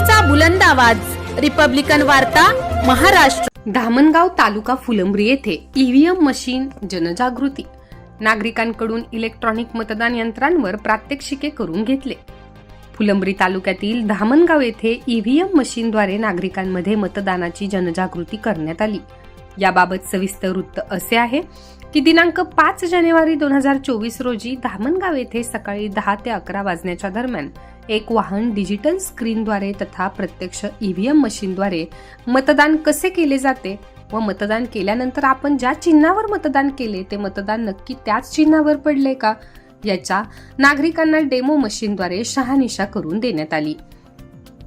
लोकशाहीचा बुलंद आवाज. रिपब्लिकन वार्ता महाराष्ट्र. धामणगाव तालुका फुलंब्री येथे ईव्हीएम मशीन जनजागृती. नागरिकांकडून इलेक्ट्रॉनिक मतदान यंत्रांवर प्रात्यक्षिके करून घेतले. फुलंब्री तालुक्यातील धामणगाव येथे ईव्हीएम मशीनद्वारे नागरिकांमध्ये मतदानाची जनजागृती करण्यात आली. याबाबत सविस्तर वृत्त असे आहे की दिनांक पाच जानेवारी दोन हजार चोवीस रोजी धामणगाव येथे सकाळी दहा ते अकरा वाजण्याच्या दरम्यान एक वाहन डिजिटल स्क्रीनद्वारे तथा प्रत्यक्ष ईव्हीएम मशीनद्वारे मतदान कसे केले जाते व मतदान केल्यानंतर आपण ज्या चिन्हावर मतदान केले ते मतदान नक्की त्याच चिन्हावर पडले का? याच्या नागरिकांना डेमो मशीनद्वारे शहानिशा करून देण्यात आली.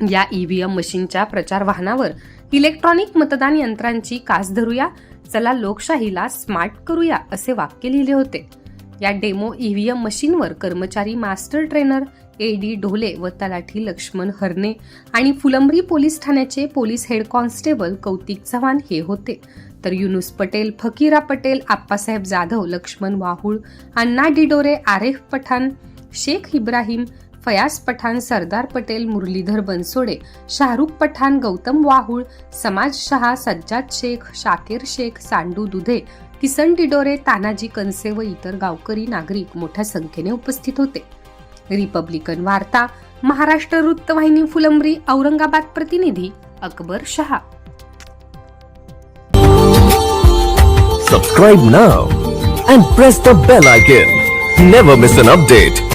या ईव्हीएम मशीनच्या प्रचार वाहनावर इलेक्ट्रॉनिक मतदान यंत्रांची कास धरूया चला लोकशाहीला स्मार्ट करूया असे वाक्य लिहिले होते. या डेमो ईव्हीएम मशीनवर कर्मचारी master trainer A D Dhole व तलाठी लक्ष्मण हरणे आणि फुलंब्री पोलीस ठाण्याचे police head constable Kautik Chavan हे होते. तर युनुस पटेल फकीरा पटेल आप्पासाहेब जाधव लक्ष्मण वाहुळ अण्णा डिडोरे आरेफ पठाण शेख इब्राहिम फयाज पठाण सरदार पटेल मुरलीधर बनसोडे शाहरुख पठाण गौतम वाहुळ समाज शहा सज्जाद शेख शाकीर शेख सांडू दुधे किसन डिडोरे तानाजी कनसे व इतर गावकरी नागरिक मोठ्या संख्येने उपस्थित होते. रिपब्लिकन वार्ता महाराष्ट्र वृत्तवाहिनी फुलंब्री औरंगाबाद प्रतिनिधी Akbar Shah Subscribe now and press the bell icon. Never miss an update.